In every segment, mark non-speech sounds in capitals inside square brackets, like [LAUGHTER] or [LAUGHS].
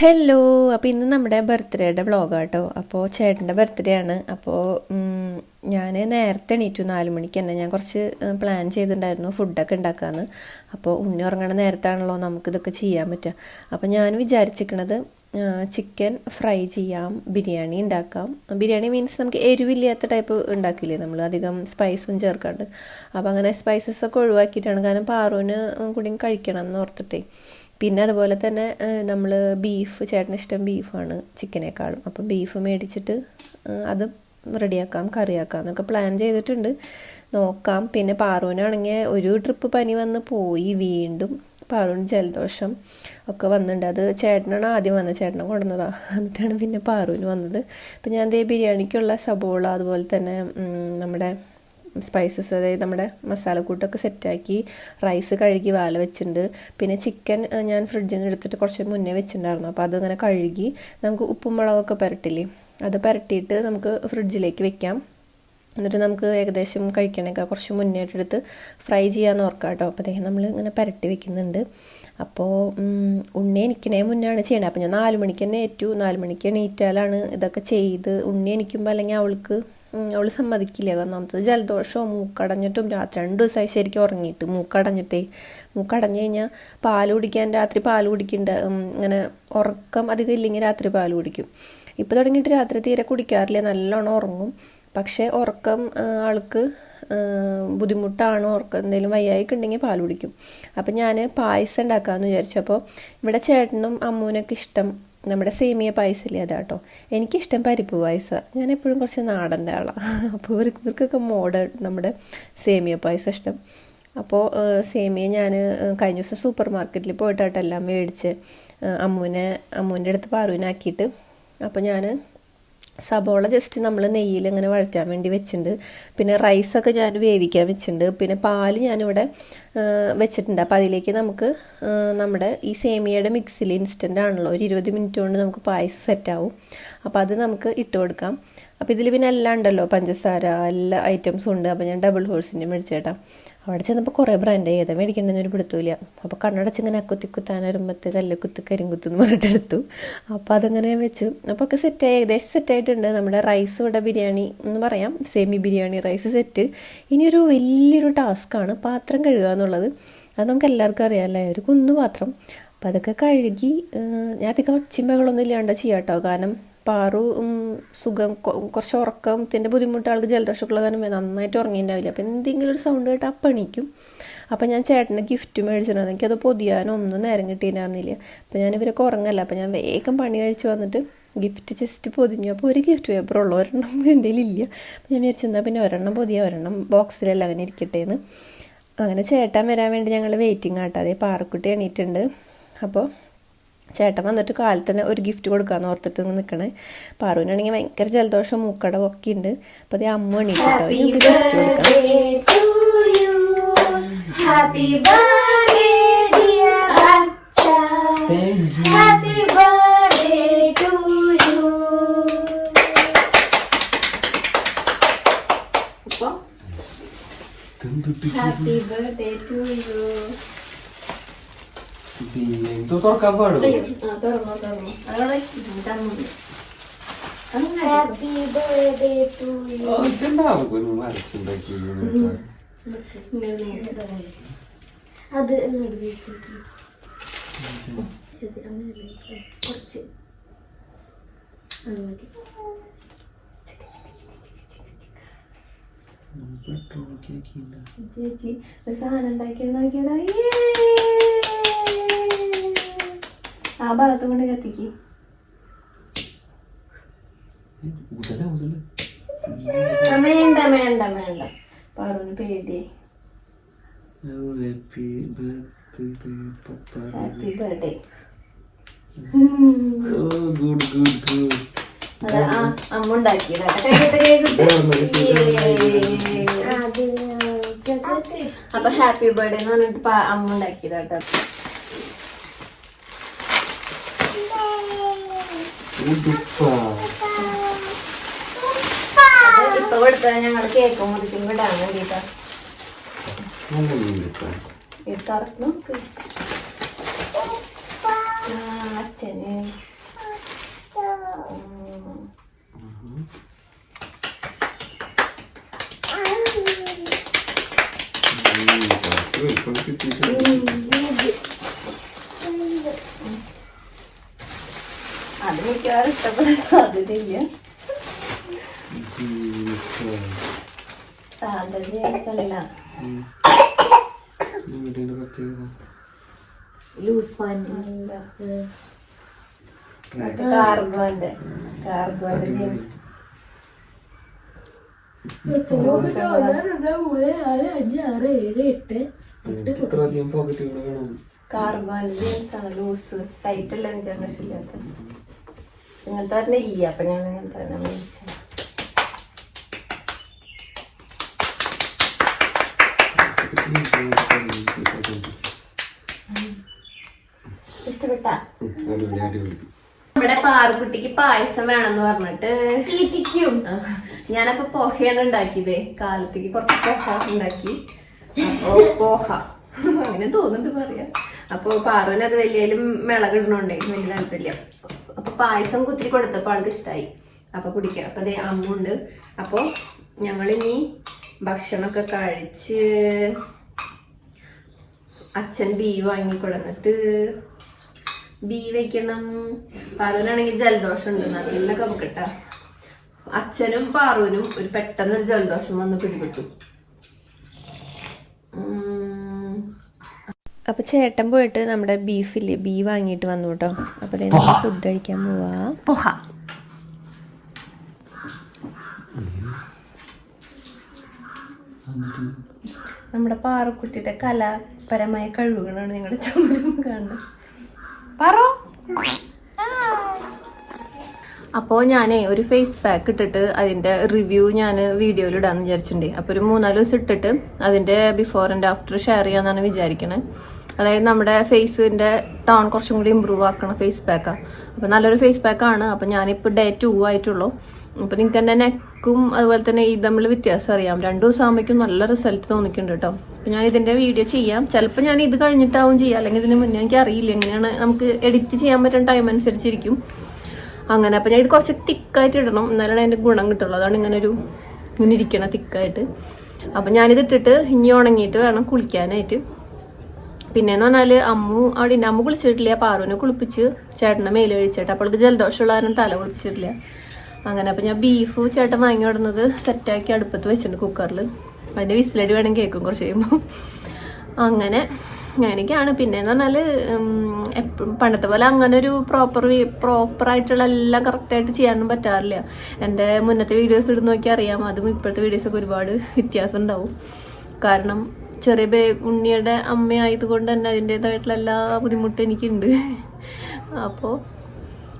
Hello അപ്പോൾ ഇന്ന് നമ്മുടെ ബർത്ത്ഡേയുടെ വ്ളോഗാട്ടോ അപ്പോൾ ചേട്ടന്റെ ബർത്ത്ഡേ ആണ്. അപ്പോൾ ഞാൻ നേരത്തെ എണീറ്റു നാല് മണിക്ക് തന്നെ. ഞാൻ കുറച്ച് പ്ലാൻ ചെയ്തിട്ടുണ്ടായിരുന്നു ഫുഡൊക്കെ ഉണ്ടാക്കാമെന്ന് അപ്പോൾ ഉണ്ണി ഉറങ്ങണ നേരത്താണല്ലോ നമുക്കിതൊക്കെ ചെയ്യാൻ പറ്റുക അപ്പോൾ ഞാൻ വിചാരിച്ചിരിക്കണത് ചിക്കൻ ഫ്രൈ ചെയ്യാം ബിരിയാണി ഉണ്ടാക്കാം ബിരിയാണി മീൻസ് നമുക്ക് എരിവില്ലാത്ത ടൈപ്പ് ഉണ്ടാക്കില്ലേ നമ്മൾ അധികം സ്പൈസും ചേർക്കാണ്ട്. അപ്പോൾ അങ്ങനെ സ്പൈസസ് ഒക്കെ ഒഴിവാക്കിയിട്ടാണ്. കാരണം പാറുവിന് കൂടി കഴിക്കണം എന്ന് ഓർത്തിട്ടേ. പിന്നെ അതുപോലെ തന്നെ നമ്മൾ ബീഫ് ചേട്ടന് ഇഷ്ടം ബീഫാണ് ചിക്കനേക്കാളും അപ്പം ബീഫ് മേടിച്ചിട്ട് അത് റെഡിയാക്കാം കറിയാക്കാം എന്നൊക്കെ പ്ലാൻ ചെയ്തിട്ടുണ്ട്. നോക്കാം. പിന്നെ പാറുവിനാണെങ്കിൽ ഒരു ട്രിപ്പ് പനി വന്ന് പോയി വീണ്ടും പാറുവിന് ജലദോഷം ഒക്കെ വന്നിട്ടുണ്ട്. അത് ചേട്ടനാണ് ആദ്യം വന്നത്. ചേട്ടനെ കൊണ്ടുവന്നതാണ് എന്നിട്ടാണ് പിന്നെ പാറുവിന് വന്നത്. അപ്പം ഞാൻ ദേ ബിരിയാണിക്കുള്ള സബോള അതുപോലെ തന്നെ നമ്മുടെ സ്പൈസസ് അതായത് നമ്മുടെ മസാലക്കൂട്ടൊക്കെ സെറ്റാക്കി റൈസ് കഴുകി വാല വെച്ചിട്ടുണ്ട്. പിന്നെ ചിക്കൻ ഞാൻ ഫ്രിഡ്ജിൽ നിന്ന് എടുത്തിട്ട് കുറച്ച് മുന്നേ വെച്ചിട്ടുണ്ടായിരുന്നു. അപ്പോൾ അതങ്ങനെ കഴുകി നമുക്ക് ഉപ്പും മുളകൊക്കെ പുരട്ടില്ലേ? അത് പുരട്ടിയിട്ട് നമുക്ക് ഫ്രിഡ്ജിലേക്ക് വെക്കാം. എന്നിട്ട് നമുക്ക് ഏകദേശം കഴിക്കണേക്കാൾ കുറച്ച് മുന്നേ എടുത്ത് ഫ്രൈ ചെയ്യാമെന്ന് ഓർക്കാം കേട്ടോ അദ്ദേഹം നമ്മൾ ഇങ്ങനെ പുരട്ടി വെക്കുന്നുണ്ട്. അപ്പോൾ ഉണ്ണി എനിക്കണേ മുന്നാണ് ചെയ്യണത് അപ്പോൾ ഞാൻ നാല് മണിക്ക് തന്നെ ഏറ്റു. നാല് മണിക്ക് എണീറ്റാലാണ് ഇതൊക്കെ ചെയ്ത് ഉണ്ണി എനിക്കുമ്പോൾ അല്ലെങ്കിൽ അവൾക്ക് അവൾ സമ്മതിക്കില്ല. ഒന്നാമത്തത് ജലദോഷവും മൂക്കടഞ്ഞിട്ടും രാത്രി രണ്ട് ദിവസമായി ശരിക്കും ഉറങ്ങിയിട്ട് മൂക്കടഞ്ഞിട്ടേ. മൂക്കടഞ്ഞു കഴിഞ്ഞാൽ പാൽ കുടിക്കാൻ രാത്രി പാൽ കുടിക്കണ്ട ഇങ്ങനെ ഉറക്കം അധികം ഇല്ലെങ്കിൽ രാത്രി പാൽ കുടിക്കും. ഇപ്പോൾ തുടങ്ങിയിട്ട് രാത്രി തീരെ കുടിക്കാറില്ല. നല്ലോണം ഉറങ്ങും. പക്ഷേ ഉറക്കം ആൾക്ക് ബുദ്ധിമുട്ടാണ്. ഉറക്കം എന്തെങ്കിലും വയ്യായിക്ക് ഉണ്ടെങ്കിൽ പാൽ കുടിക്കും. അപ്പം ഞാൻ പായസം ഉണ്ടാക്കാമെന്ന് വിചാരിച്ചു. അപ്പോൾ ഇവിടെ ചേട്ടനും അമ്മൂനൊക്കെ ഇഷ്ടം നമ്മുടെ സേമിയ പായസമില്ലേ അതാട്ടോ. എനിക്കിഷ്ടം പരിപ്പ് പായസം. ഞാൻ എപ്പോഴും കുറച്ച് നാടന്റെ ആളാണ് [LAUGHS] അപ്പോൾ ഇവർക്ക് ഇവർക്കൊക്കെ മോഡേൺ നമ്മുടെ സേമിയ പായസം ഇഷ്ടം. അപ്പോൾ സേമിയ ഞാൻ കഴിഞ്ഞ ദിവസം സൂപ്പർ മാർക്കറ്റിൽ പോയിട്ടാട്ടെല്ലാം മേടിച്ച് അമ്മുവിനെ അമ്മുവിന്റെ അടുത്ത് പാറുവിനാക്കിയിട്ട്. അപ്പോൾ ഞാൻ സബോള ജസ്റ്റ് നമ്മൾ നെയ്യിൽ ഇങ്ങനെ വഴറ്റാൻ വേണ്ടി വെച്ചിട്ടുണ്ട്. പിന്നെ റൈസൊക്കെ ഞാൻ വേവിക്കാൻ വെച്ചിട്ടുണ്ട്. പിന്നെ പാൽ ഞാനിവിടെ വെച്ചിട്ടുണ്ട്. അപ്പോൾ അതിലേക്ക് നമുക്ക് നമ്മുടെ ഈ സേമിയയുടെ മിക്സിൽ ഇൻസ്റ്റന്റ് ആണല്ലോ. ഒരു ഇരുപത് മിനിറ്റ് കൊണ്ട് നമുക്ക് പായസം സെറ്റാവും അപ്പോൾ അത് നമുക്ക് ഇട്ട് കൊടുക്കാം. അപ്പോൾ ഇതിൽ പിന്നെ എല്ലാം ഉണ്ടല്ലോ. പഞ്ചസാര എല്ലാ ഐറ്റംസും ഉണ്ട്. അപ്പോൾ ഞാൻ ഡബിൾ ഹോഴ്സിന്റെ മേടിച്ചേട്ടാ. അവിടെ ചെന്നപ്പോൾ കുറേ ബ്രാൻഡ് ഏതാ മേടിക്കേണ്ടതിന് ഒരു പിടുത്തൂല അപ്പോൾ കണ്ണടച്ച് ഇങ്ങനെ കുത്തിക്കുത്താൻ കല്ല് കുത്തി കരിങ്കുത്ത് എന്ന് പറഞ്ഞിട്ട് എടുത്തു. അപ്പോൾ അതങ്ങനെ വെച്ചു. അപ്പോൾ ഒക്കെ സെറ്റായി ഏകദേശം സെറ്റായിട്ടുണ്ട് നമ്മുടെ റൈസ് ഇവിടെ ബിരിയാണി എന്ന് പറയാം. സെമി ബിരിയാണി റൈസ് സെറ്റ് ഇനിയൊരു വലിയൊരു ടാസ്ക്കാണ് പാത്രം കഴുകുക എന്നുള്ളത്. അത് നമുക്ക് എല്ലാവർക്കും അറിയാമല്ലേ ഒരു കുന്നു പാത്രം. അപ്പോൾ അതൊക്കെ കഴുകി ഞാൻ അധികം ഒച്ചിമ്പകളൊന്നും ഇല്ലാണ്ട് ചെയ്യാം കേട്ടോ കാരണം പാറു സുഖം കുറച്ച് ഉറക്കത്തിന്റെ ബുദ്ധിമുട്ട് ആൾക്ക് ജലദോഷമുള്ള കാരണം നന്നായിട്ട് ഉറങ്ങിയിട്ടുണ്ടാവില്ല. അപ്പോൾ എന്തെങ്കിലും ഒരു സൗണ്ട് കേട്ട് അപ്പം അപ്പോൾ ഞാൻ ചേട്ടന് ഗിഫ്റ്റ് മേടിച്ചിട്ടുണ്ടായിരുന്നു എനിക്കത് പൊതിയാനൊന്നും നേരം കിട്ടിയിട്ടുണ്ടായിരുന്നില്ല. അപ്പോൾ ഞാൻ ഇവരൊക്കെ ഉറങ്ങല്ല? അപ്പോൾ ഞാൻ വേഗം പണി കഴിച്ച് വന്നിട്ട് ഗിഫ്റ്റ് ജസ്റ്റ് പൊതിഞ്ഞു. അപ്പോൾ ഒരു ഗിഫ്റ്റ് പേപ്പർ ഉള്ളൂ. ഒരെണ്ണം [LAUGHS] എന്റെ ഇല്ല. അപ്പോൾ ഞാൻ വിചാരിച്ചെന്നാൽ പിന്നെ ഒരെണ്ണം പൊതിയ. ഒരെണ്ണം ബോക്സിലല്ല അങ്ങനെ ഇരിക്കട്ടെ എന്ന് അങ്ങനെ ചേട്ടൻ വരാൻ വേണ്ടി ഞങ്ങൾ വെയിറ്റിംഗ് ആട്ടോ അതേ പാറക്കുട്ടി എണീറ്റുണ്ട് അപ്പോൾ ചേട്ടൻ വന്നിട്ട് കാലത്ത് തന്നെ ഒരു ഗിഫ്റ്റ് കൊടുക്കാന്ന് ഓർത്തിട്ട് നിൽക്കണേ പാറുവിനാണെങ്കിൽ ഭയങ്കര ജലദോഷം മൂക്കട ഒക്കെ ഉണ്ട്. അപ്പോൾ അതേ അമ്മ എണീറ്റിട്ടോ എനിക്ക് ഗിഫ്റ്റ് കൊടുക്കാം. ഹാപ്പി ബർത്ത്ഡേ ടു യു അരച്ചുണ്ടാക്കി അത് ഇങ്ങോട്ട് വെച്ചിട്ട് ശരി അങ്ങനെ കുറച്ച് അത് മതി ചേച്ചി ഒരു സാധനം ഉണ്ടാക്കി നോക്കിയടാ ആ ഭാഗത്ത് കൊണ്ട് കത്തിക്ക് വേണ്ട വേണ്ട വേണ്ട പേടി happy birthday good good good അമ്മ അപ്പൊ ഹാപ്പി ബർത്ത്ഡേ എന്ന് പറഞ്ഞിട്ട് അമ്മ ഉണ്ടാക്കിയതാട്ടോ ഇപ്പൊ കൊടുത്ത ഞങ്ങൾ കേക്ക് മുറിക്കും വിടാൻ വേണ്ടിട്ടാ. തുറക്ക് അച്ഛന്. ഇഞ്ചി അത് മിക്കവാറും ഇഷ്ടപ്പെടാൻ സാധ്യതയില്ല ജീൻസ്. സാധാ ജീൻസ് ലൂസ് കാർഗോന്റെ കാർഗോന്റെ കാർഗോന്റെ ആണ് ലൂസ്. ടൈറ്റ് അല്ല എനിക്ക് ഇഷ്ടമില്ലാത്ത ഇങ്ങനത്തെ ഇല്ല അപ്പൊ ഞാൻ ഇങ്ങനത്തെ തന്നെ മേടിച്ചത് നമ്മുടെ പാറുകുട്ടിക്ക് പായസം വേണമെന്ന് പറഞ്ഞിട്ട് തീറ്റിക്കും. ഞാനപ്പോ പോഹയാണ് ഉണ്ടാക്കിയത്. കാലത്തേക്ക് കുറച്ച് പോഹ ഉണ്ടാക്കി. അപ്പോ പോഹ. അങ്ങനെ തോന്നുന്നുണ്ട് പറയാ. അപ്പൊ പാറുവിന് അത് വലിയാലും മിളകിടണുണ്ടേ വലിയ താല്പര്യം. അപ്പൊ പായസം കുത്തിരി കൊടുത്തപ്പോ ആൾക്ക് ഇഷ്ടായി. അപ്പൊ കുടിക്കാം. അപ്പൊ അതേ അമ്മുണ്ട്. അപ്പൊ ഞങ്ങളിനി ഭക്ഷണമൊക്കെ കഴിച്ച് അച്ഛൻ ബീ വാങ്ങി കൊടുന്നിട്ട് ബീ വയ്ക്കണം പാറുവിനാണെങ്കിൽ ജലദോഷം ഉണ്ട് നല്ല കവക്കട്ട അച്ഛനും പാറുവിനും ഒരു പെട്ടെന്ന് ജലദോഷം വന്ന് പിടിപെട്ടു. അപ്പോൾ ചേട്ടൻ പോയിട്ട് നമ്മുടെ ബീഫില്ലേ? ബീ വാങ്ങിയിട്ട് വന്നു കേട്ടോ അപ്പൊ ഫുഡ് കഴിക്കാൻ പോവാ. നമ്മുടെ പാറക്കുട്ടിയുടെ കലാപരമായ കഴിവുകളാണ് നിങ്ങളുടെ ചുമരും കാണുന്നത്. പറോ? അപ്പോൾ ഞാനേ ഒരു ഫേസ് പാക്ക് ഇട്ടിട്ട് അതിന്റെ റിവ്യൂ ഞാൻ വീഡിയോയിൽ ഇടാമെന്ന് വിചാരിച്ചിട്ടുണ്ട്. അപ്പോൾ ഒരു മൂന്നാൽ ദിവസം ഇട്ടിട്ട് അതിന്റെ ബിഫോർ ആൻഡ് ആഫ്റ്റർ ഷെയർ ചെയ്യാമെന്നാണ് വിചാരിക്കണേ. അതായത് നമ്മുടെ ഫേസിന്റെ ടോൺ കുറച്ചും കൂടി ഇമ്പ്രൂവ് ആക്കണം ഫേസ് പാക്കാണ് അപ്പോൾ നല്ലൊരു ഫേസ് പാക്ക് ആണ്. അപ്പോൾ ഞാനിപ്പോൾ ഡേ ടു ആയിട്ടുള്ളൂ. അപ്പോൾ നിങ്ങൾക്ക് എന്റെ നെക്കും അതുപോലെ തന്നെ ഈ തമ്മിൽ വ്യത്യാസം അറിയാം. രണ്ടു ദിവസം ആകുമ്പോഴേക്കും നല്ല റിസൾട്ട് തോന്നിക്കുന്നുണ്ട് കേട്ടോ അപ്പോൾ ഞാൻ ഇതിന്റെ വീഡിയോ ചെയ്യാം. ചിലപ്പോൾ ഞാൻ ഇത് കഴിഞ്ഞിട്ടാവും ചെയ്യുക അല്ലെങ്കിൽ ഇതിന് മുന്നേ എനിക്ക് അറിയില്ല. എങ്ങനെയാണ് നമുക്ക് എഡിറ്റ് ചെയ്യാൻ പറ്റുന്ന ടൈം അനുസരിച്ചിരിക്കും. അങ്ങനെ. അപ്പോൾ ഞാൻ ഇത് കുറച്ച് തിക്കായിട്ട് ഇടണം. എന്നാലാണ് അതിന്റെ ഗുണം കിട്ടുള്ളൂ. അതാണ് ഇങ്ങനെ ഒരു ഇങ്ങനെ ഇരിക്കണം തിക്കായിട്ട് അപ്പം ഞാനിത് ഇട്ടിട്ട് ഇനി ഉണങ്ങിയിട്ട് വേണം കുളിക്കാനായിട്ട്. പിന്നെന്ന് പറഞ്ഞാൽ അമ്മു അവിടെ ഉണ്ട് അമ്മ കുളിച്ചിട്ടില്ല. പാറുവിനെ കുളിപ്പിച്ച് ചേട്ടനെ മേലെ കഴിച്ചിട്ട് അപ്പോൾക്ക് ജലദോഷമുള്ള കാരണം തല കുളിപ്പിച്ചിട്ടില്ല. അങ്ങനെ അപ്പം ഞാൻ ബീഫ് ചേട്ടൻ വാങ്ങി വിടുന്നത് സെറ്റാക്കി അടുപ്പത്ത് വെച്ചിട്ടുണ്ട് കുക്കറിൽ അതിന്റെ വിസിലടി വേണം കേൾക്കും കുറച്ച് കഴിയുമ്പോൾ അങ്ങനെ അങ്ങനെയൊക്കെയാണ്. പിന്നെ എന്ന് പറഞ്ഞാൽ എപ്പോഴും പണ്ടത്തെ പോലെ അങ്ങനെ ഒരു പ്രോപ്പർ പ്രോപ്പർ ആയിട്ടുള്ള എല്ലാം കറക്റ്റായിട്ട് ചെയ്യാനൊന്നും പറ്റാറില്ല. എന്റെ മുന്നത്തെ വീഡിയോസ് ഇടുന്ന നോക്കി അറിയാം. അതും ഇപ്പോഴത്തെ വീഡിയോസൊക്കെ ഒരുപാട് വ്യത്യാസം ഉണ്ടാവും. കാരണം ചെറിയ ബേ ഉണ്ണിയുടെ അമ്മയായതുകൊണ്ട് തന്നെ അതിന്റേതായിട്ടുള്ള എല്ലാ ബുദ്ധിമുട്ടും എനിക്കുണ്ട്. അപ്പോൾ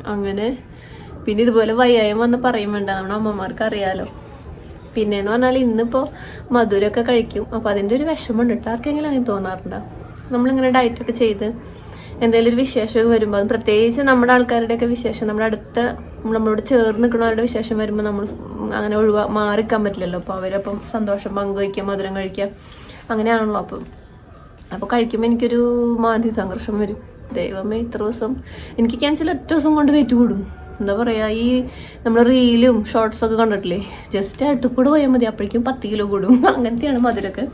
അങ്ങനെ പിന്നെ ഇതുപോലെ വയ്യായം വന്ന് പറയും വേണ്ട. നമ്മുടെ അമ്മമാർക്ക് അറിയാലോ പിന്നെന്ന് പറഞ്ഞാൽ ഇന്നിപ്പോൾ മധുരമൊക്കെ കഴിക്കും. അപ്പോൾ അതിന്റെ ഒരു വിഷമമുണ്ട്. കേട്ടോ. ആർക്കെങ്കിലും അങ്ങനെ തോന്നാറുണ്ടോ? നമ്മളിങ്ങനെ ഡയറ്റൊക്കെ ചെയ്ത് എന്തെങ്കിലും ഒരു വിശേഷം വരുമ്പോൾ പ്രത്യേകിച്ച് നമ്മുടെ ആൾക്കാരുടെയൊക്കെ വിശേഷം നമ്മുടെ അടുത്ത നമ്മളോട് ചേർന്ന് നിൽക്കുന്നവരുടെ വിശേഷം വരുമ്പോൾ നമ്മൾ അങ്ങനെ ഒഴിവാ മാറിക്കാൻ പറ്റില്ലല്ലോ. അപ്പോൾ അവരപ്പം സന്തോഷം പങ്കുവയ്ക്കുക മധുരം കഴിക്കുക. അങ്ങനെയാണല്ലോ അപ്പം. അപ്പോൾ കഴിക്കുമ്പോൾ എനിക്കൊരു മാനസിക സംഘർഷം വരും. ദൈവമേ ഇത്ര ദിവസം എനിക്ക് ക്യാൻസൽ ഒറ്റ ദിവസം കൊണ്ട് വെയിറ്റ് കൂടും. എന്താ പറയുക ഈ നമ്മൾ റീലും ഷോർട്സ് ഒക്കെ കണ്ടിട്ടില്ലേ? ജസ്റ്റ് അടുക്കൂടെ പോയാൽ മതി. അപ്പോഴേക്കും പത്ത് കിലോ കൂടും. [LAUGHS] അങ്ങനത്തെയാണ് മധുരമൊക്കെ.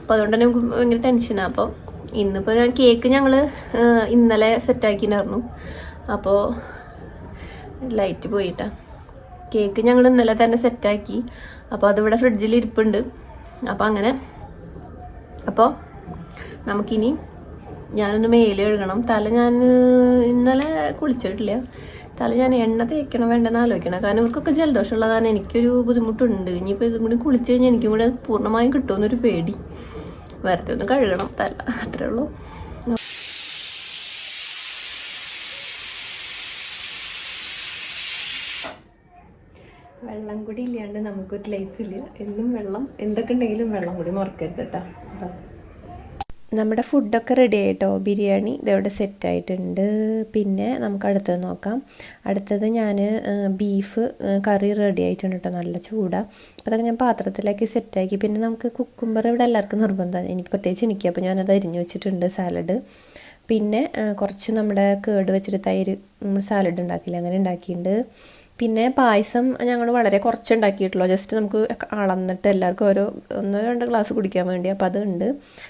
അപ്പോൾ അതുകൊണ്ട് തന്നെ നമുക്ക് ഭയങ്കര ടെൻഷനാണ് അപ്പോൾ ഇന്നിപ്പോൾ ഞാൻ കേക്ക് ഞങ്ങൾ ഇന്നലെ സെറ്റാക്കിയിട്ടുണ്ടായിരുന്നു അപ്പോൾ ലൈറ്റ് പോയിട്ടാ. കേക്ക് ഞങ്ങൾ ഇന്നലെ തന്നെ സെറ്റാക്കി അപ്പോൾ അതിവിടെ ഫ്രിഡ്ജിൽ ഇരിപ്പുണ്ട്. അപ്പോൾ അങ്ങനെ അപ്പോൾ നമുക്കിനി ഞാനൊന്ന് മേലെ കഴുകണം. തല ഞാൻ ഇന്നലെ കുളിച്ചിട്ടില്ല. തല ഞാൻ എണ്ണ തേക്കണം വേണ്ടെന്ന് ആലോചിക്കണം. കാരണം ഇവർക്കൊക്കെ ജലദോഷമുള്ള കാരണം എനിക്കൊരു ബുദ്ധിമുട്ടുണ്ട്. ഇനിയിപ്പോൾ ഇതും കൂടി കുളിച്ച് കഴിഞ്ഞാൽ എനിക്കും കൂടെ പൂർണമായും കിട്ടുമെന്നൊരു പേടി. വെറുതെ ഒന്ന് കഴുകണം തല. അത്രേ ഉള്ളൂ. വെള്ളം കൂടി ഇല്ലാണ്ട് നമുക്കൊരു ലൈഫില്ല എന്നും വെള്ളം എന്തൊക്കെ ഉണ്ടെങ്കിലും വെള്ളം കൂടി മറക്കരുത് കേട്ടോ. നമ്മുടെ ഫുഡൊക്കെ റെഡി ആയിട്ടോ? ബിരിയാണി ഇതവിടെ സെറ്റായിട്ടുണ്ട് പിന്നെ നമുക്ക് അടുത്തത് നോക്കാം. അടുത്തത് ഞാൻ ബീഫ് കറി റെഡി ആയിട്ടുണ്ട് കേട്ടോ നല്ല ചൂടാ. അപ്പോൾ അതൊക്കെ ഞാൻ പാത്രത്തിലാക്കി സെറ്റാക്കി പിന്നെ നമുക്ക് കുക്കുംബർ ഇവിടെ എല്ലാവർക്കും നിർബന്ധമാണ് എനിക്ക് പ്രത്യേകിച്ച് എനിക്ക് അപ്പോൾ ഞാനത് അരിഞ്ഞു വെച്ചിട്ടുണ്ട് സാലഡ് പിന്നെ കുറച്ച് നമ്മുടെ കേട് വെച്ചിട്ട് തൈര് സാലഡ് ഉണ്ടാക്കില്ല? അങ്ങനെ ഉണ്ടാക്കിയിട്ടുണ്ട്. പിന്നെ പായസം ഞങ്ങൾ വളരെ കുറച്ചുണ്ടാക്കിയിട്ടുള്ളൂ. ജസ്റ്റ് നമുക്ക് അളന്നിട്ട് എല്ലാവർക്കും ഓരോ ഒന്നോ രണ്ടോ ഗ്ലാസ് കുടിക്കാൻ വേണ്ടി അപ്പോൾ അതുണ്ട്.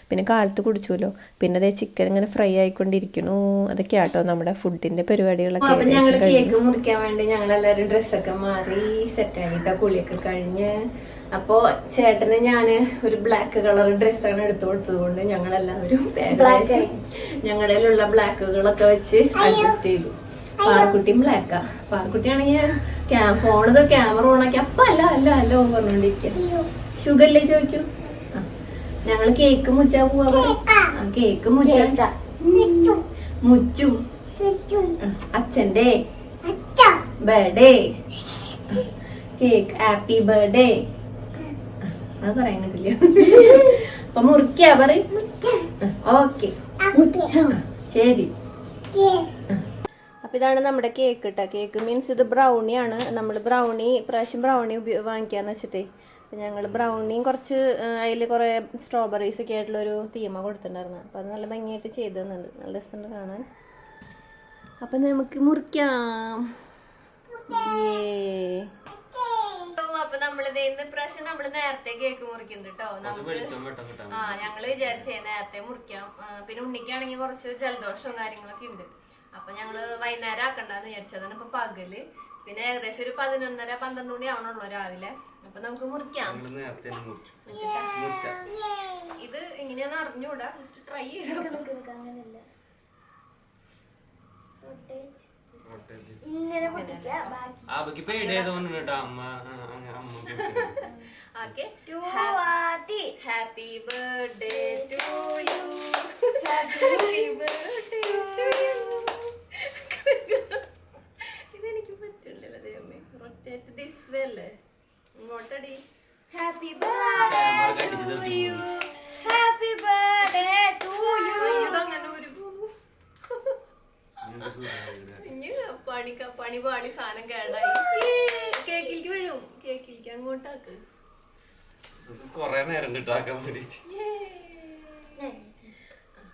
പിന്നെ കാലത്ത് കുടിച്ചുല്ലോ പിന്നെ അതേ ചിക്കൻ ഇങ്ങനെ ഫ്രൈ ആയിക്കൊണ്ടിരിക്കണു. അതൊക്കെ ആട്ടോ നമ്മുടെ ഫുഡിന്റെ പരിപാടികളൊക്കെ കേക്ക് മുറിക്കാൻ വേണ്ടി ഞങ്ങൾ എല്ലാരും ഡ്രസ്സൊക്കെ മാറി സെറ്റ് ആയിട്ട് കുളിയൊക്കെ കഴിഞ്ഞ്. അപ്പോ ചേട്ടന് ഞാൻ ഒരു ബ്ലാക്ക് കളർ ഡ്രസ്സാണ് എടുത്തു കൊടുത്തത് കൊണ്ട് ഞങ്ങളെല്ലാവരും ഞങ്ങളുടെ ബ്ലാക്കുകളൊക്കെ വെച്ച് അഡ്ജസ്റ്റ് ചെയ്തു. പാറക്കുട്ടിയും ബ്ലാക്കാ പാറക്കുട്ടിയാണെങ്കിൽ ഫോണത് ക്യാമറ ഓണാക്കി അപ്പൊ അല്ല അല്ല അല്ല ഓൻ ഷുഗർ ഷുഗറില്ലേ ചോദിക്കൂ. ഞങ്ങൾ കേക്ക് മുച്ചാ പോവാ കേക്ക് മുച്ച മുച്ചു അച്ഛന്റെ ബർത്ത്ഡേ കേക്ക് ഹാപ്പി ബർത്ത്ഡേ അത് പറയുന്നില്ല അപ്പൊ മുറിക്കാ പറ. ഓക്കെ ശരി. അപ്പൊ ഇതാണ് നമ്മുടെ കേക്ക് കേട്ടോ കേക്ക് മീൻസ് ഇത് ബ്രൗണി ആണ്. നമ്മൾ ബ്രൗണി പ്രാവശ്യം ബ്രൗണി വാങ്ങിക്കാന്ന് വെച്ചിട്ടേ. അപ്പം ഞങ്ങൾ ബ്രൗണിയും കുറച്ച് അതിൽ കുറേ സ്ട്രോബെറീസ് ഒക്കെ ആയിട്ടുള്ളൊരു തീമ കൊടുത്തിട്ടുണ്ടായിരുന്നു. അപ്പോൾ അത് നല്ല ഭംഗിയായിട്ട് ചെയ്തു തന്നുണ്ട് നല്ല രസമുണ്ട് കാണാൻ. അപ്പം നമുക്ക് മുറിക്കാം. അപ്പൊ നമ്മളിത് ഇന്ന് പ്രാവശ്യം നമ്മൾ നേരത്തെ കേക്ക് മുറിക്കുന്നുണ്ട് കേട്ടോ നമുക്ക് ആ ഞങ്ങൾ വിചാരിച്ചേ നേരത്തെ മുറിക്കാം. പിന്നെ ഉണ്ണിക്കാണെങ്കിൽ കുറച്ച് ജലദോഷവും കാര്യങ്ങളൊക്കെ ഉണ്ട്. അപ്പൊ ഞങ്ങൾ വൈകുന്നേരം ആക്കണ്ടെന്ന് വിചാരിച്ചതാണ്. ഇപ്പൊ പകൽ പിന്നെ ഏകദേശം ഒരു പതിനൊന്നര പന്ത്രണ്ട് മണി ആവണുള്ളൂ രാവിലെ. അപ്പൊ നമുക്ക് മുറിക്കാം. ഇത് ഇങ്ങനെയാന്ന് അറിഞ്ഞൂടാ. ജസ്റ്റ് ട്രൈ ചെയ്ത് happy birthday to you happy birthday to you ഇതെനിക്ക് പറ്റില്ലല്ലോ ദൈവമേ. റൊട്ടേറ്റ് ദിസ് വേ അല്ലേ ഇങ്ങോട്ടടി happy birthday to you happy birthday to you ഇതങ്ങനെ ഒരു. ഇനി പണി പണി പാളി സാധനം കേടായി. കേക്കിലേക്ക് വീഴും കേക്കിലേക്ക് അങ്ങോട്ടാക്ക്. കൊറേ നേരം കിട്ടാക്കാൻ വേണ്ടി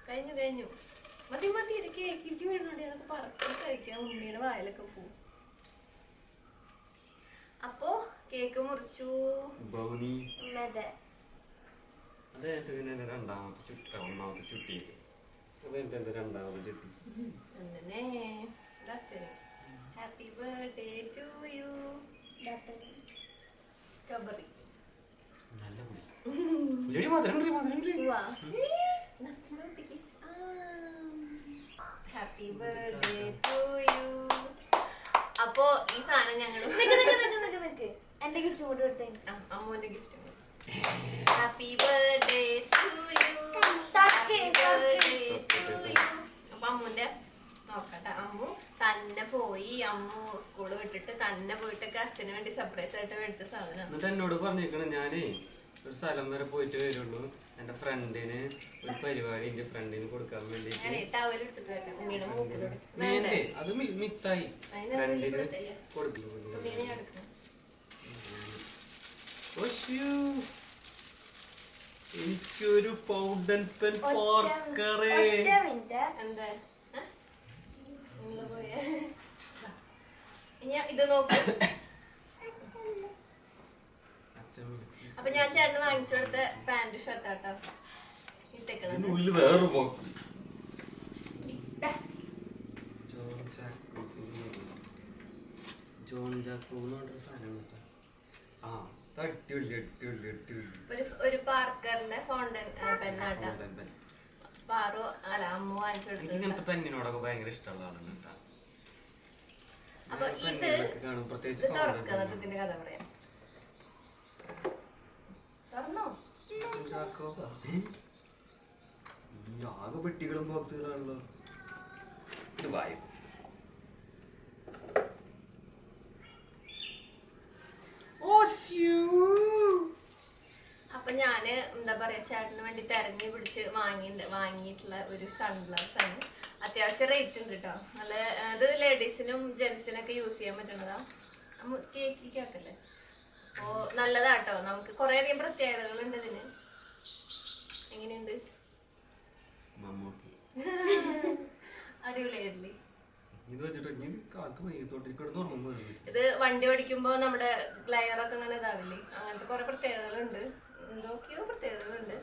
കഴിഞ്ഞു കഴിഞ്ഞു. മതി മതി ഇത് കേക്കിലേക്ക് വീഴുന്നുണ്ട് അതൊക്കെ പറക്കി കഴിക്കാൻ ഉണ്ണിയുടെ വായിലൊക്കെ പോവും. അപ്പോ കേക്ക് മുറിച്ചു. അതെ അതായിട്ട് പിന്നെ എന്റെ രണ്ടാമത്തെ ചുട്ട ഒന്നാമത്തെ ചുട്ടിയിട്ട് അതെന്റെ എന്റെ രണ്ടാമത്തെ ചുട്ടി. അങ്ങനെ. Happy birthday. To you strawberry നല്ല മധുരം മധുരം. ഹാപ്പി ബർത്ത്ഡേ ടു യു അപ്പോ ഈ സാധനം ഞങ്ങൾ നിക്ക് നിക്ക് നിക്ക് നിക്ക് നിക്ക് എന്റെ ഗിഫ്റ്റ് കൊണ്ട് കൊടുത്തേ. അമ്മോന്റെ gift happy birthday to you happy birthday to you അപ്പൊ അമ്മുന്റെ നോക്കട്ടെ അമ്മു തന്നെ പോയി അമ്മു സ്കൂൾ വിട്ടിട്ട് തന്നെ പോയിട്ടൊക്കെ അച്ഛന് വേണ്ടി സർപ്രൈസ് ആയിട്ട് മേടിച്ച സാധനം എന്നിട്ട് എന്നോട് പറഞ്ഞേക്കണം ഞാനേ ഒരു സ്ഥലം വരെ പോയിട്ട് വരുള്ളൂ. എന്റെ ഫ്രണ്ടിന് ഒരു പരിപാടി എന്റെ ഫ്രണ്ടിന് കൊടുക്കാൻ വേണ്ടി. അത് മിത്തായി. ഫ്രണ്ടിന് കൊടുത്തില്ല. കൊടുക്കും ഉണ്ണിനെ ഞാൻ എടുക്കാം ഒശ്ശൂ. എനിക്കൊരു പൗഡൻ പെൻ പാർക്കറേ. ഇത് നോക്ക്. [LAUGHS] അപ്പൊ ഞാൻ ചേട്ടന് വാങ്ങിച്ചു കൊടുത്ത പാന്റ് ഷർട്ടാട്ടോ ഇട്ടേക്കണം വേറൊരു ബോക്സ് ജോൺ ആ ഇത് അടിപൊളി അടിപൊളി അടിപൊളി. ഒരു ഒരു പാർക്കറിന്റെ ഫൗണ്ടൻ പെന്നാട്ടാ പൗഡൻ പെൻ പാറു അല്ല അമ്മ വാങ്ങിച്ചു ഭയങ്കര ഇഷ്ടമുള്ള ആളാണ് കേട്ടോ. അപ്പൊ ഇത് പ്രത്യേകിച്ച് പൗഡൻ തുറക്കുന്നത് ഇതിന്റെ കഥ പറയാം. ആകെ പെട്ടികളും ബോക്സുകളാണല്ലോ ഇത് വായു. അപ്പൊ ഞാൻ എന്താ പറയാ ചേട്ടന് വേണ്ടി തെരഞ്ഞു പിടിച്ച് വാങ്ങി വാങ്ങിയിട്ടുള്ള ഒരു സൺഗ്ലാസ് ആണ്. അത്യാവശ്യം റേറ്റ് ഉണ്ട് കേട്ടോ നല്ല അത് ലേഡീസിനും ജെന്റ്സിനും ഒക്കെ യൂസ് ചെയ്യാൻ പറ്റുന്നതാ. കേക്കിലേക്കാക്കല്ലേ അപ്പോ നല്ലതാട്ടോ നമുക്ക് കുറെ അധികം പ്രത്യേകതകളുണ്ട് ഇതിന്. എങ്ങനെയുണ്ട്? മമ്മൂട്ടി. ഇത് വെച്ചിട്ട് ഇനി ഉറങ്ങുമ്പോൾ ഇത് വണ്ടി ഓടിക്കുമ്പോ നമ്മുടെ ഗ്ലയർ ഒക്കെ ഇങ്ങനെ ഇതാവില്ലേ? അങ്ങനത്തെ കുറെ പ്രത്യേകതകളുണ്ട്. എന്തൊക്കെയോ പ്രത്യേകതകളുണ്ട്.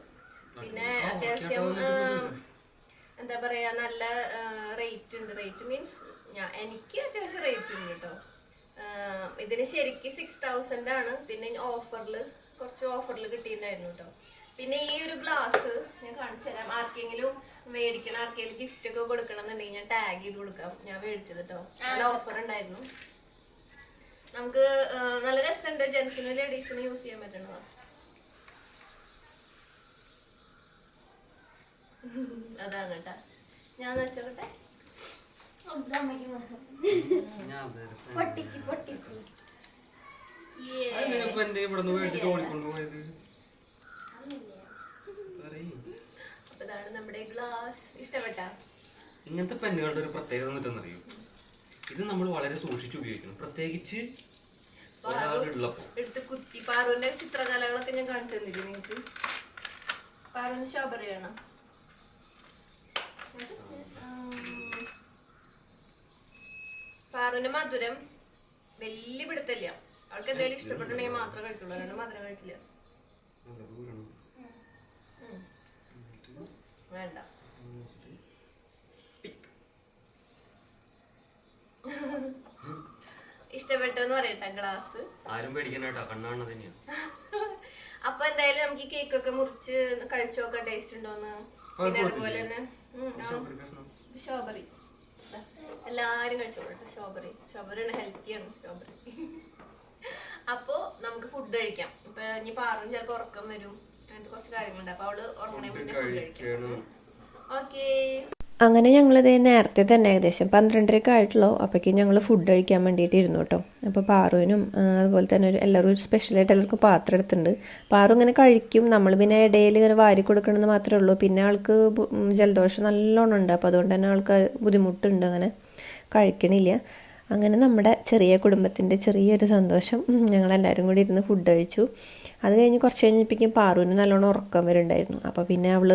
പിന്നെ അത്യാവശ്യം എന്താ പറയാ നല്ല റേറ്റ് ഉണ്ട്. റേറ്റ് മീൻസ് ഞാൻ എനിക്ക് അത്യാവശ്യം റേറ്റ് ഉണ്ട് കേട്ടോ ഇതിന് ശരിക്കും സിക്സ് തൗസൻഡ് ആണ്. പിന്നെ ഓഫറിൽ കുറച്ച് ഓഫറിൽ കിട്ടിയിട്ടുണ്ടായിരുന്നു കേട്ടോ പിന്നെ ഈ ഒരു ഗ്ലാസ് ഞാൻ കാണിച്ചു തരാം. ആർക്കെങ്കിലും മേടിക്കണം ആർക്കെങ്കിലും ഗിഫ്റ്റ് ഒക്കെ കൊടുക്കണം എന്നുണ്ടെങ്കിൽ ഞാൻ ടാഗ് ചെയ്ത് കൊടുക്കാം. ഞാൻ മേടിച്ചത് കേട്ടോ നല്ല ഓഫർ ഉണ്ടായിരുന്നു. നമുക്ക് നല്ല രസമുണ്ട്. ജെൻസിനും ലേഡീസിനും യൂസ് ചെയ്യാൻ പറ്റണതാ. അതാണ് കേട്ടാ ഞാൻ വെച്ചോട്ടെ അമ്മയ്ക്ക് ഞാൻ നേരത്തെ പൊട്ടിക്ക് പൊട്ടിക്ക്. ഇവിടെ നിന്ന് മേടിച്ചിട്ട് ഓടിക്കൊണ്ടു പോയത് പറയ്. അപ്പൊ ഇതാണ് നമ്മുടെ ഗ്ലാസ് ഇഷ്ടപ്പെട്ട? ഇങ്ങനത്തെ പെന്നുകളുടെ ഒരു പ്രത്യേകത എന്നിട്ടെന്നറിയോ ഇത് നമ്മൾ വളരെ സൂക്ഷിച്ച് ഉപയോഗിക്കണം പ്രത്യേകിച്ച് ഒരാളുള്ളപ്പോ എടുത്ത് കുത്തി. പാറുവിന്റെ ചിത്രകലകളൊക്കെ ഞാൻ കാണിച്ചു പാറുവിന് മധുരം വലിയ പിടുത്തല്ല അവൾക്ക് എന്തെങ്കിലും ഇഷ്ടപ്പെട്ടുണ്ടെങ്കിൽ മാത്രം കഴിക്കുള്ളൂ. രണ്ട് മധുരം കഴിക്കില്ല. വേണ്ട. ഇഷ്ടപ്പെട്ടു എന്ന് പറയട്ടെ ഗ്ലാസ്. ആരും പേടിക്കണ്ട കേട്ടോ കണ്ണാണ് തന്നെയാണ് [LAUGHS] അപ്പൊ എന്തായാലും നമുക്ക് ഈ കേക്ക് ഒക്കെ മുറിച്ച് കഴിച്ചു നോക്കാം ടേസ്റ്റ് ഉണ്ടോന്ന് പിന്നെ അതുപോലെ തന്നെ സ്ട്രോബെറി എല്ലാരും കഴിച്ചോളട്ടെ സ്ട്രോബെറി സ്ട്രോബെറി ആണ് ഹെൽത്തിയാണ് സ്ട്രോബെറി അപ്പോ നമുക്ക് ഫുഡ് കഴിക്കാം. ഇപ്പൊ ഇനി പാറും ചിലപ്പോ ഉറക്കം വരും അങ്ങനത്തെ കുറച്ച് കാര്യങ്ങളുണ്ട്. അപ്പൊ അവൾ ഉറങ്ങണേ മുന്നേ ഫുഡ് കഴിക്കാം. ഓക്കേ അങ്ങനെ ഞങ്ങളിത് നേരത്തെ തന്നെ ഏകദേശം പന്ത്രണ്ടരയൊക്കെ ആയിട്ടുള്ളൂ. അപ്പോഴേക്കും ഞങ്ങൾ ഫുഡ് കഴിക്കാൻ വേണ്ടിയിട്ട് ഇരുന്നു കേട്ടോ. അപ്പോൾ പാറുവിനും അതുപോലെ തന്നെ ഒരു എല്ലാവരും ഒരു സ്പെഷ്യലായിട്ട് എല്ലാവർക്കും പാത്രം എടുത്തിട്ടുണ്ട്. പാറു ഇങ്ങനെ കഴിക്കും. നമ്മൾ പിന്നെ ഇടയിൽ ഇങ്ങനെ വാരി കൊടുക്കണമെന്ന് മാത്രമേ ഉള്ളൂ. പിന്നെ ആൾക്ക് ജലദോഷം നല്ലോണം ഉണ്ട്. അപ്പോൾ അതുകൊണ്ട് തന്നെ ആൾക്ക് ബുദ്ധിമുട്ടുണ്ട് അങ്ങനെ കഴിക്കണില്ല. അങ്ങനെ നമ്മുടെ ചെറിയ കുടുംബത്തിന്റെ ചെറിയൊരു സന്തോഷം. ഞങ്ങളെല്ലാവരും കൂടി ഇരുന്ന് ഫുഡ് കഴിച്ചു. അത് കഴിഞ്ഞ് കുറച്ച് കഴിഞ്ഞപ്പോഴേക്കും പാറുവിന് നല്ലോണം ഉറക്കം വരുന്നുണ്ടായിരുന്നു. അപ്പോൾ പിന്നെ അവൾ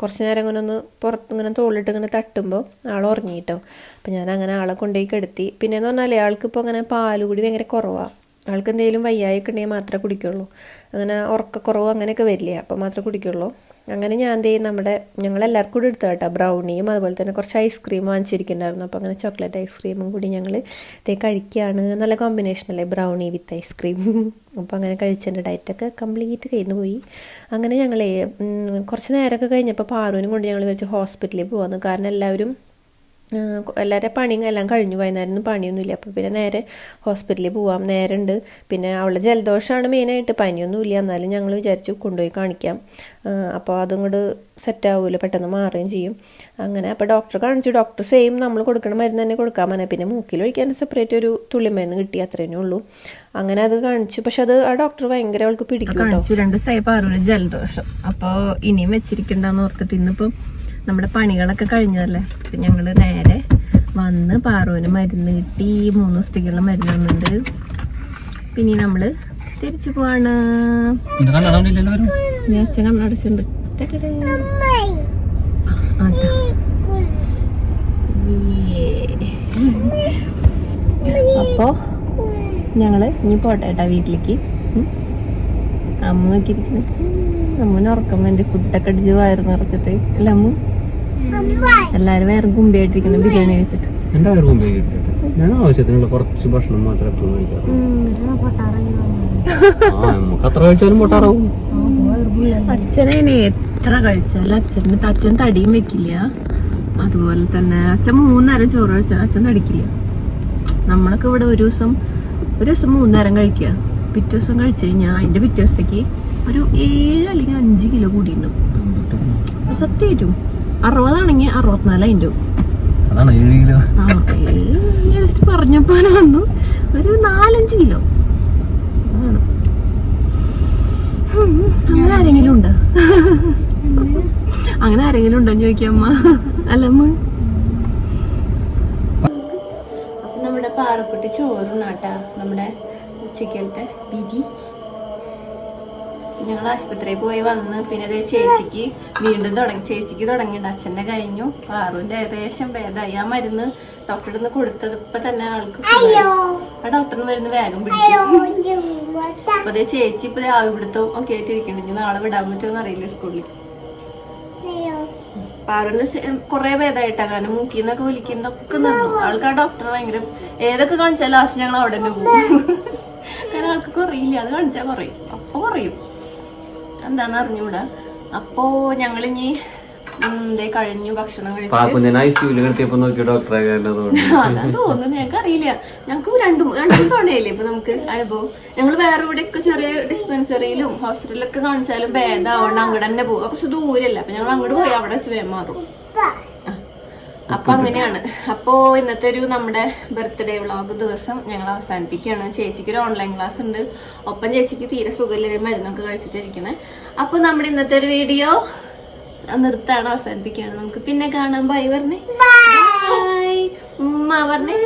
കുറച്ച് നേരം ഇങ്ങനെ ഒന്ന് പുറത്ത് ഇങ്ങനെ തോളിട്ട് ഇങ്ങനെ തട്ടുമ്പോൾ ആൾ ഉറങ്ങിയിട്ടോ അപ്പോൾ ഞാൻ അങ്ങനെ ആളെ കൊണ്ടുപോയി കിടത്തി. പിന്നെ എന്ന് പറഞ്ഞാൽ ആൾക്കിപ്പോൾ അങ്ങനെ പാലുകൂടി ഭയങ്കര കുറവാണ് ആൾക്ക് എന്തെങ്കിലും വയ്യായിക്ക് മാത്രമേ കുടിക്കുള്ളൂ. അങ്ങനെ ഉറക്കക്കുറവ് അങ്ങനെയൊക്കെ വരില്ല അപ്പോൾ മാത്രമേ കുടിക്കുള്ളൂ. അങ്ങനെ ഞാൻ എന്ത് ചെയ്യും നമ്മുടെ ഞങ്ങൾ എല്ലാവർക്കും കൂടി എടുത്തു കേട്ടോ. ബ്രൗണിയും അതുപോലെ തന്നെ കുറച്ച് ഐസ്ക്രീം വാങ്ങിച്ചിരിക്കുന്നുണ്ടായിരുന്നു. അപ്പോൾ അങ്ങനെ ചോക്ലേറ്റ് ഐസ്ക്രീമും കൂടി ഞങ്ങൾ ഇതേ കഴിക്കുകയാണ്. നല്ല കോമ്പിനേഷൻ അല്ലേ? ബ്രൗണി വിത്ത് ഐസ്ക്രീം അപ്പോൾ അങ്ങനെ കഴിച്ചതിന്റെ ഡയറ്റൊക്കെ കംപ്ലീറ്റ് കഴിഞ്ഞു പോയി. അങ്ങനെ ഞങ്ങളെ കുറച്ച് നേരമൊക്കെ കഴിഞ്ഞപ്പോൾ പാറുവിനും കൊണ്ട് ഞങ്ങൾ വിളിച്ച് ഹോസ്പിറ്റലിൽ പോകുന്നു കാരണം എല്ലാവരും എല്ലാവരുടെ പണിയും എല്ലാം കഴിഞ്ഞു വൈകുന്നേരം പണിയൊന്നും പണിയൊന്നുമില്ല. അപ്പോൾ പിന്നെ നേരെ ഹോസ്പിറ്റലിൽ പോവാം. നേരെ ഉണ്ട് പിന്നെ അവളെ ജലദോഷമാണ് മെയിനായിട്ട്. പനിയൊന്നും ഇല്ല എന്നാലും ഞങ്ങൾ വിചാരിച്ചു കൊണ്ടുപോയി കാണിക്കാം. അപ്പോൾ അതും കൂടെ സെറ്റ് ആവുമല്ലോ പെട്ടെന്ന് മാറുകയും ചെയ്യും. അങ്ങനെ അപ്പോൾ ഡോക്ടർ കാണിച്ചു. ഡോക്ടർ സെയിം നമ്മൾ കൊടുക്കണ മരുന്ന് തന്നെ കൊടുക്കാൻ മതി പിന്നെ മൂക്കിൽ ഒഴിക്കാൻ സെപ്പറേറ്റ് ഒരു തുള്ളിമരുന്ന് കിട്ടി. അത്രേ ഉള്ളൂ. അങ്ങനെ അത് കാണിച്ചു. പക്ഷെ അത് ആ ഡോക്ടർ ഭയങ്കര അവൾക്ക് പിടിക്കും കേട്ടോ രണ്ട് സൈപ്പ് പാറുവിന് ജലദോഷം. അപ്പോൾ ഇനിയും വെച്ചിരിക്കണ്ടെന്ന് ഓർത്തിട്ട് ഇന്നിപ്പം നമ്മുടെ പണികളൊക്കെ കഴിഞ്ഞതല്ലേ അപ്പൊ ഞങ്ങൾ നേരെ വന്ന് പാറുവിന് മരുന്ന് കിട്ടി മൂന്ന് ദിവസത്തേക്കുള്ള മരുന്ന് വന്നിട്ട് പിന്നെ നമ്മൾ തിരിച്ചു പോവാണ് ഞാൻ അച്ഛൻ കണ്ണടച്ചുണ്ട് തെറ്റടേ. അതാ. യേ. അപ്പോ ഞങ്ങൾ ഇനി പോട്ടെ കേട്ടാ വീട്ടിലേക്ക്. അമ്മ നോക്കിയിരിക്കുന്നു അമ്മൂന് ഉറക്കം വേണ്ടി ഫുഡൊക്കെ അടിച്ച് വയറ് നിറച്ചിട്ട്. അല്ല അമ്മു? എല്ലാരും വേറെ കുമ്പിയായിട്ടിരിക്കുന്നു ബിരിയാണി കഴിച്ചിട്ട്. എന്റെ വയറ് കുമ്പി ഞാൻ ആവശ്യത്തിനുള്ള കുറച്ച് ഭക്ഷണം മാത്രമേ എപ്പോഴും കഴിക്കാറുള്ളൂ നമുക്ക് അത്ര കഴിച്ചാലും പൊട്ടാറാവും അച്ഛനെ എത്ര കഴിച്ചാലും അച്ഛന് അച്ഛൻ തടിയും വെക്കില്ല. അതുപോലെ തന്നെ അച്ഛൻ മൂന്നേരം ചോറ് കഴിച്ചാൽ അച്ഛൻ തടിക്കില്ല. നമ്മളൊക്കെ ഇവിടെ ഒരു ദിവസം ഒരു ദിവസം മൂന്നേരം കഴിക്കുക. പിറ്റേ ദിവസം കഴിച്ചു കഴിഞ്ഞാൽ അതിന്റെ പിറ്റേ ദിവസത്തേക്ക് ഒരു ഏഴ് അല്ലെങ്കിൽ അഞ്ച് കിലോ കൂടിയിട്ടുണ്ടാവും സത്യമായിട്ടും. അറുപതാണെങ്കിൽ അറുപത്തിനാല് അതിന്റെ അതാണ് ഏഴ് കിലോ. ആ ഏഴ് ജസ്റ്റ് പറഞ്ഞപ്പോ വന്നു ഒരു നാലഞ്ച് കിലോ. ആണ് ഹും, അങ്ങനെ ആരെങ്കിലും ഉണ്ടോ? അങ്ങനെ ആരെങ്കിലും ഉണ്ടോ ചോദിക്കാം അമ്മ. അല്ലമ്മ അപ്പൊ നമ്മുടെ പാറക്കുട്ടി ചോറുണ്ണാട്ടാ. നമ്മുടെ ഉച്ചക്കലത്തെ ബിരി ഞങ്ങൾ ആശുപത്രിയിൽ പോയി വന്ന് പിന്നെ അതേ ചേച്ചിക്ക് വീണ്ടും തുടങ്ങി. ചേച്ചിക്ക് തുടങ്ങിയിട്ടുണ്ട്. അച്ഛന്റെ കഴിഞ്ഞു. ആറുവിന്റെ ഏകദേശം ഭേദമായി ആ മരുന്ന് ഡോക്ടറുടെ നിന്ന് കൊടുത്തത് ഇപ്പം തന്നെ ആൾക്ക് ആ ഡോക്ടറിന് മരുന്ന് വേഗം പിടിച്ചു. അപ്പൊ അതേ ചേച്ചി ഇപ്പൊ ആവി പിടുത്തവും ഒക്കെ ആയിട്ട് ഇനി നാളെ വിടാൻ പറ്റുമോ അറിയില്ല സ്കൂളിൽ. പാറുവിന് കുറെ ഭേദമായിട്ടാണ് കാരണം മൂക്കിന്നൊക്കെ വലിക്കുന്നൊക്കെ നിന്നു. ആൾക്ക് ആ ഡോക്ടർ ഭയങ്കര ഏതൊക്കെ കാണിച്ചാൽ ലാസ്റ്റ് ഞങ്ങൾ അവിടെ തന്നെ പോകും. കാരണം ആൾക്ക് കുറയില്ല അത് കാണിച്ചാൽ കുറയും. അപ്പൊ കുറയും. എന്താന്ന് അറിഞ്ഞൂടാ അപ്പോ ഞങ്ങളിനി കഴിഞ്ഞു ഭക്ഷണം കഴിച്ചു. തോന്നുന്നു [LAUGHS] അതാ തോന്നുന്നു ഞങ്ങൾക്ക് അറിയില്ല ഞങ്ങൾക്ക് രണ്ടും രണ്ടും തവണയല്ലേ ഇപ്പൊ നമുക്ക് അനുഭവം. ഞങ്ങൾ വേറെ ഇവിടെയൊക്കെ ചെറിയ ഡിസ്പെൻസറിയിലും ഹോസ്പിറ്റലിലൊക്കെ കാണിച്ചാലും ഭേദമാവണം അങ്ങോട്ട് തന്നെ പോകും. പക്ഷെ ദൂരല്ല. അപ്പൊ ഞങ്ങൾ അങ്ങോട്ട് പോയി അവിടെ വെച്ച് വേമാറും. അപ്പൊ അങ്ങനെയാണ്. അപ്പോ ഇന്നത്തെ ഒരു നമ്മുടെ ബർത്ത്ഡേ വ്ളോഗ് ദിവസം ഞങ്ങൾ അവസാനിപ്പിക്കുകയാണ്. ചേച്ചിക്ക് ഒരു ഓൺലൈൻ ക്ലാസ് ഉണ്ട്. ഒപ്പം ചേച്ചിക്ക് തീരെ സുഖമില്ല മരുന്നൊക്കെ കഴിച്ചിട്ടിരിക്കണേ. അപ്പൊ നമ്മുടെ ഇന്നത്തെ ഒരു വീഡിയോ നിർത്താണ് അവസാനിപ്പിക്കുകയാണ്. നമുക്ക് പിന്നെ കാണാം. ബൈ പറഞ്ഞേ ബൈ ഉമ്മ പറഞ്ഞേ